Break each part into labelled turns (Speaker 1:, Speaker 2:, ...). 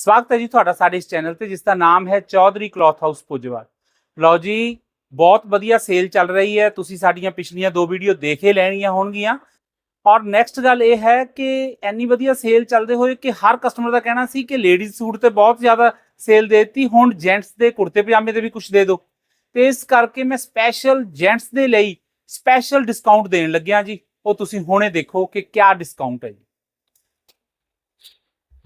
Speaker 1: ਸਵਾਗਤ ਹੈ ਜੀ ਤੁਹਾਡਾ ਸਾਡੇ ਇਸ ਚੈਨਲ ਤੇ, ਜਿਸ ਦਾ ਨਾਮ ਹੈ ਚੌਧਰੀ ਕਲੌਥ ਹਾਊਸ ਪੁੱਜਵਾਲ ਲਓ ਜੀ, ਬਹੁਤ ਵਧੀਆ ਸੇਲ ਚੱਲ ਰਹੀ ਹੈ। ਤੁਸੀਂ ਸਾਡੀਆਂ ਪਿਛਲੀਆਂ ਦੋ ਵੀਡੀਓ ਦੇਖੇ ਲੈਣੀਆਂ ਹੋਣਗੀਆਂ। ਔਰ ਨੈਕਸਟ ਗੱਲ ਇਹ ਹੈ ਕਿ ਐਨੀ ਵਧੀਆ ਸੇਲ ਚੱਲਦੇ ਹੋਏ ਕਿ ਹਰ ਕਸਟਮਰ ਦਾ ਕਹਿਣਾ ਸੀ ਕਿ ਲੇਡੀਜ਼ ਸੂਟ ਤੇ ਬਹੁਤ ਜ਼ਿਆਦਾ ਸੇਲ ਦੇਤੀ। ਹੁਣ ਜੈਂਟਸ ਦੇ ਕੁੜਤੇ ਪਜਾਮੇ ਤੇ ਵੀ ਕੁਝ ਦੇ ਦਿਓ। ਤੇ ਇਸ ਕਰਕੇ ਮੈਂ ਸਪੈਸ਼ਲ ਜੈਂਟਸ ਦੇ ਲਈ ਸਪੈਸ਼ਲ ਡਿਸਕਾਊਂਟ ਦੇਣ ਲੱਗਿਆ ਜੀ। ਉਹ ਤੁਸੀਂ ਹੁਣੇ ਦੇਖੋ ਕਿ ਕਿਆ ਡਿਸਕਾਊਂਟ ਹੈ ਜੀ।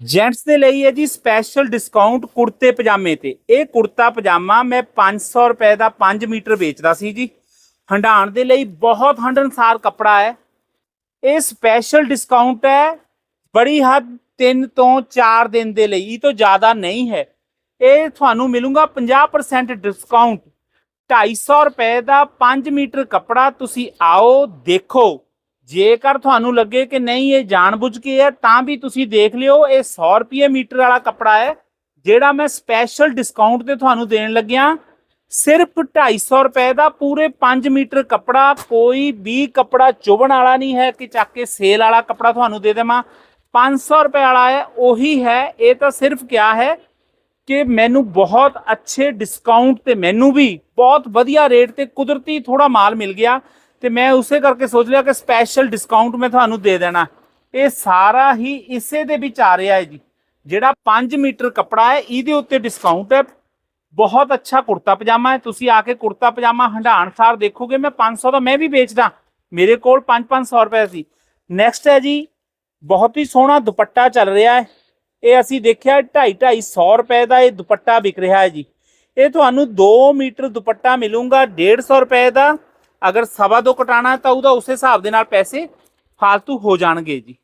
Speaker 1: ਜੈਂਟਸ ਦੇ ਲਈ ਹੈ ਜੀ ਸਪੈਸ਼ਲ ਡਿਸਕਾਊਂਟ ਕੁੜਤੇ ਪਜਾਮੇ ਤੇ। ਇਹ ਕੁੜਤਾ ਪਜਾਮਾ ਮੈਂ 500 ਰੁਪਏ ਦਾ 5 ਮੀਟਰ ਵੇਚਦਾ ਸੀ ਜੀ। ਹੰਡਾਣ ਦੇ ਲਈ ਬਹੁਤ ਹੰਡਣਸਾਰ ਕੱਪੜਾ ਹੈ। ਇਹ ਸਪੈਸ਼ਲ ਡਿਸਕਾਊਂਟ ਹੈ। ਬੜੀ ਹੱਦ 3 ਤੋਂ 4 ਦਿਨ ਦੇ ਲਈ। ਇਹ ਤੋਂ ਜ਼ਿਆਦਾ ਨਹੀਂ ਹੈ। ਇਹ ਤੁਹਾਨੂੰ ਮਿਲੂਗਾ 50% ਡਿਸਕਾਊਂਟ 250 ਰੁਪਏ ਦਾ 5 ਮੀਟਰ ਕੱਪੜਾ ਤੁਸੀਂ ਆਓ ਦੇਖੋ। ਜੇਕਰ ਤੁਹਾਨੂੰ ਲੱਗੇ ਕਿ ਨਹੀਂ, ਇਹ ਜਾਣਬੁੱਝ ਕੇ ਹੈ, ਤਾਂ ਵੀ ਤੁਸੀਂ ਦੇਖ ਲਿਓ, ਇਹ 100 ਰੁਪਏ ਮੀਟਰ ਵਾਲਾ ਕੱਪੜਾ ਹੈ, ਜਿਹੜਾ ਮੈਂ ਸਪੈਸ਼ਲ ਡਿਸਕਾਊਂਟ ਤੇ ਤੁਹਾਨੂੰ ਦੇਣ ਲੱਗਿਆ। ਸਿਰਫ 250 ਰੁਪਏ ਦਾ ਪੂਰੇ 5 ਮੀਟਰ ਕੱਪੜਾ, ਕੋਈ ਵੀ ਕੱਪੜਾ ਚੁਭਣ ਵਾਲਾ ਨਹੀਂ ਹੈ ਕਿ ਚੱਕ ਕੇ ਸੇਲ ਵਾਲਾ ਕੱਪੜਾ ਤੁਹਾਨੂੰ ਦੇ ਦੇਵਾਂ। 500 ਰੁਪਏ ਵਾਲਾ ਹੈ, ਉਹੀ ਹੈ, ਇਹ ਤਾਂ ਸਿਰਫ ਕਿਹਾ ਹੈ ਕਿ ਮੈਨੂੰ ਬਹੁਤ ਅੱਛੇ ਡਿਸਕਾਊਂਟ ਤੇ ਮੈਨੂੰ ਵੀ ਬਹੁਤ ਵਧੀਆ ਰੇਟ ਤੇ ਕੁਦਰਤੀ ਥੋੜਾ ਮਾਲ ਮਿਲ ਗਿਆ। ਤੇ ਮੈਂ ਉਸੇ ਕਰਕੇ ਸੋਚ ਲਿਆ ਕਿ ਸਪੈਸ਼ਲ ਡਿਸਕਾਊਂਟ ਮੈਂ ਤੁਹਾਨੂੰ ਦੇ ਦੇਣਾ। ਇਹ ਸਾਰਾ ਹੀ ਇਸੇ ਦੇ ਵਿੱਚ ਆ ਰਿਹਾ ਹੈ ਜੀ। ਜਿਹੜਾ 5 ਮੀਟਰ ਕੱਪੜਾ ਹੈ, ਇਹਦੇ ਉੱਤੇ ਡਿਸਕਾਊਂਟ ਹੈ। ਬਹੁਤ ਅੱਛਾ ਕੁੜਤਾ ਪਜਾਮਾ ਹੈ। ਤੁਸੀਂ ਆ ਕੇ ਕੁੜਤਾ ਪਜਾਮਾ ਹੰਡਾਣ ਸਾਰ ਦੇਖੋਗੇ, ਮੈਂ 500 ਦਾ ਮੈਂ ਵੀ ਵੇਚਦਾ। ਮੇਰੇ ਕੋਲ 5-500 ਰੁਪਏ ਸੀ। ਨੈਕਸਟ ਹੈ ਜੀ, ਬਹੁਤ ਹੀ ਸੋਹਣਾ ਦੁਪੱਟਾ ਚੱਲ ਰਿਹਾ ਹੈ। ਇਹ ਅਸੀਂ ਦੇਖਿਆ 2.5-250 ਰੁਪਏ ਦਾ ਇਹ ਦੁਪੱਟਾ ਵਿਕ ਰਿਹਾ ਹੈ ਜੀ। ਇਹ ਤੁਹਾਨੂੰ 2 ਮੀਟਰ ਦੁਪੱਟਾ ਮਿਲੂਗਾ 150 ਰੁਪਏ ਦਾ। ਅਗਰ ਸਵਾ ਦੋ ਕਟਾਣਾ ਤਾਂ ਉਹਦਾ ਉਸੇ ਹਿਸਾਬ ਦੇ ਨਾਲ ਪੈਸੇ ਫालतू ਹੋ ਜਾਣਗੇ ਜੀ।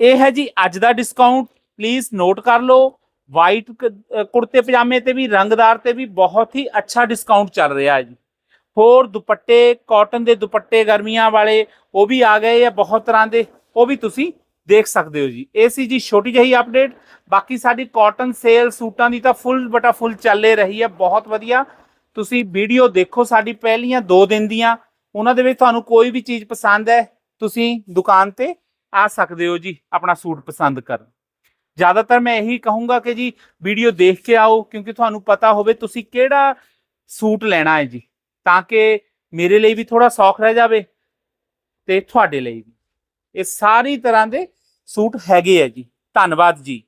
Speaker 1: ਇਹ ਹੈ ਜੀ ਅੱਜ ਦਾ ਡਿਸਕਾਊਂਟ ਪਲੀਜ਼ ਨੋਟ ਕਰ ਲਓ। ਵਾਈਟ ਕੁੜਤੇ, ਪਜਾਮੇ ਤੇ ਵੀ, ਰੰਗਦਾਰ ਤੇ ਵੀ ਬਹੁਤ ਹੀ ਅੱਛਾ ਡਿਸਕਾਊਂਟ ਚੱਲ ਰਿਹਾ ਹੈ ਜੀ। ਹੋਰ ਦੁਪੱਟੇ ਕਾਟਨ ਦੇ ਦੁਪੱਟੇ ਗਰਮੀਆਂ ਵਾਲੇ, ਉਹ ਵੀ ਆ ਗਏ ਆ ਬਹੁਤ ਤਰ੍ਹਾਂ ਦੇ। ਉਹ ਵੀ ਤੁਸੀਂ ਦੇਖ ਸਕਦੇ ਹੋ ਜੀ। ਇਹ ਸੀ ਜੀ ਛੋਟੀ ਜਿਹੀ ਅਪਡੇਟ ਬਾਕੀ ਸਾਡੀ ਕਾਟਨ ਸੇਲ ਸੂਟਾਂ ਦੀ ਤਾਂ ਫੁੱਲ ਬਟਾ ਫੁੱਲ ਚੱਲੇ ਰਹੀ ਹੈ। ਬਹੁਤ ਵਧੀਆ। ਤੁਸੀਂ ਵੀਡੀਓ ਦੇਖੋ ਸਾਡੀ ਪਹਿਲੀਆਂ 2 ਦਿਨ ਦੀਆਂ। ਉਹਨਾਂ ਦੇ ਵਿੱਚ ਤੁਹਾਨੂੰ ਕੋਈ ਵੀ ਚੀਜ਼ ਪਸੰਦ ਹੈ, ਤੁਸੀਂ ਦੁਕਾਨ ਤੇ ਆ ਸਕਦੇ ਹੋ ਜੀ, ਆਪਣਾ ਸੂਟ ਪਸੰਦ ਕਰਨ। ਜ਼ਿਆਦਾਤਰ ਮੈਂ ਇਹੀ ਕਹੂੰਗਾ ਕਿ ਜੀ ਵੀਡੀਓ ਦੇਖ ਕੇ ਆਓ, ਕਿਉਂਕਿ ਤੁਹਾਨੂੰ ਪਤਾ ਹੋਵੇ ਤੁਸੀਂ ਕਿਹੜਾ ਸੂਟ ਲੈਣਾ ਹੈ ਜੀ। ਤਾਂ ਕਿ ਮੇਰੇ ਲਈ ਵੀ ਥੋੜਾ ਸੌਖ ਰਹਿ ਜਾਵੇ ਤੇ ਤੁਹਾਡੇ ਲਈ ਵੀ। ਇਹ ਸਾਰੀ ਤਰ੍ਹਾਂ ਦੇ ਸੂਟ ਹੈਗੇ ਆ ਜੀ। ਧੰਨਵਾਦ ਜੀ।